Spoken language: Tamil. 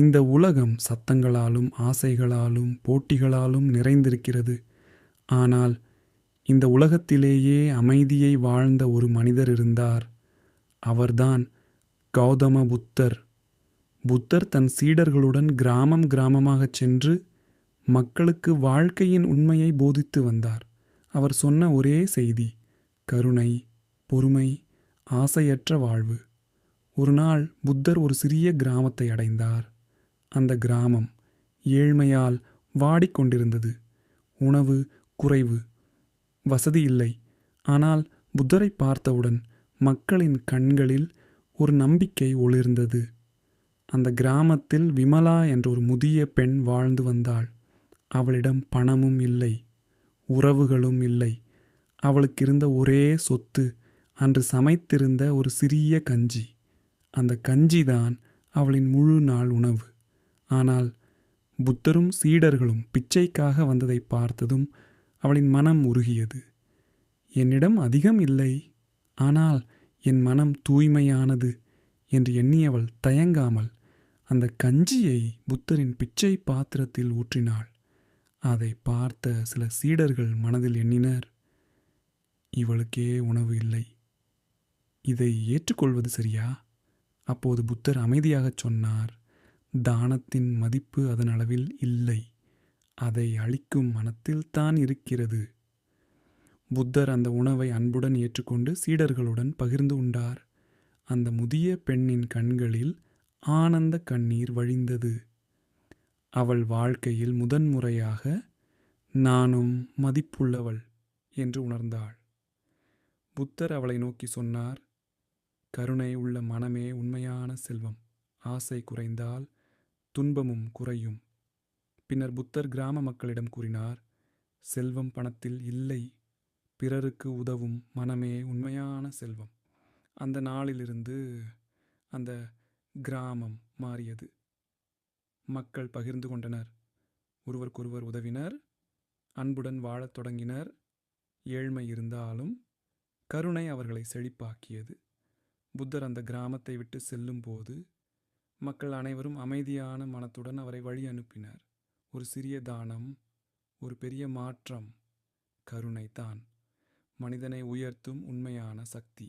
இந்த உலகம் சத்தங்களாலும் ஆசைகளாலும் போட்டிகளாலும் நிறைந்திருக்கிறது. ஆனால் இந்த உலகத்திலேயே அமைதியை வாழ்ந்த ஒரு மனிதர் இருந்தார். அவர்தான் கௌதம புத்தர் புத்தர் தன் சீடர்களுடன் கிராமம் கிராமமாகச் சென்று மக்களுக்கு வாழ்க்கையின் உண்மையை போதித்து வந்தார். அவர் சொன்ன ஒரே செய்தி கருணை பொறுமை ஆசையற்ற வாழ்வு. ஒரு நாள் புத்தர் ஒரு சிறிய கிராமத்தை அடைந்தார். அந்த கிராமம் ஏழ்மையால் வாடிக்கொண்டிருந்தது. உணவு குறைவு. வசதி இல்லை. ஆனால் புத்தரை பார்த்தவுடன் மக்களின் கண்களில் ஒரு நம்பிக்கை ஒளிர்ந்தது. அந்த கிராமத்தில் விமலா என்ற ஒரு முதிய பெண் வாழ்ந்து வந்தாள். அவளிடம் பணமும் இல்லை. உறவுகளும் இல்லை. அவளுக்கு இருந்த ஒரே சொத்து அன்று சமைத்திருந்த ஒரு சிறிய கஞ்சி. அந்த கஞ்சிதான் அவளின் முழு நாள் உணவு. ஆனால் புத்தரும் சீடர்களும் பிச்சைக்காக வந்ததை பார்த்ததும் அவளின் மனம் உருகியது. என்னிடம் அதிகம் இல்லை. ஆனால் என் மனம் தூய்மையானது என்று எண்ணியவள் தயங்காமல் அந்த கஞ்சியை புத்தரின் பிச்சை பாத்திரத்தில் ஊற்றினாள். அதை பார்த்த சில சீடர்கள் மனதில் எண்ணினர். இவளுக்கே உணவு இல்லை. இதை ஏற்றுக்கொள்வது சரியா? அப்போது புத்தர் அமைதியாகச் சொன்னார். தானத்தின் மதிப்பு அதன் அளவில் இல்லை. அதை அளிக்கும் மனத்தில்தான் இருக்கிறது. புத்தர் அந்த உணவை அன்புடன் ஏற்றுக்கொண்டு சீடர்களுடன் பகிர்ந்து உண்டார். அந்த முதிய பெண்ணின் கண்களில் ஆனந்த கண்ணீர் வழிந்தது. அவள் வாழ்க்கையில் முதன்முறையாக நானும் மதிப்புள்ளவள் என்று உணர்ந்தாள். புத்தர் அவளை நோக்கி சொன்னார் கருணை உள்ள மனமே உண்மையான செல்வம். ஆசை குறைந்தால் துன்பமும் குறையும். பின்னர் புத்தர் கிராம மக்களிடம் கூறினார் செல்வம் பணத்தில் இல்லை பிறருக்கு உதவும் மனமே உண்மையான செல்வம். அந்த நாளிலிருந்து அந்த கிராமம் மாறியது. மக்கள் பகிர்ந்து கொண்டனர். ஒருவருக்கொருவர் உதவினர் அன்புடன் வாழத் தொடங்கினர். ஏழ்மை இருந்தாலும் கருணை அவர்களை செழிப்பாக்கியது. புத்தர் அந்த கிராமத்தை விட்டு செல்லும்போது மக்கள் அனைவரும் அமைதியான மனத்துடன் அவரை வழி அனுப்பினர். ஒரு சிறிய தானம் ஒரு பெரிய மாற்றம் கருணை தான் மனிதனை உயர்த்தும் உண்மையான சக்தி.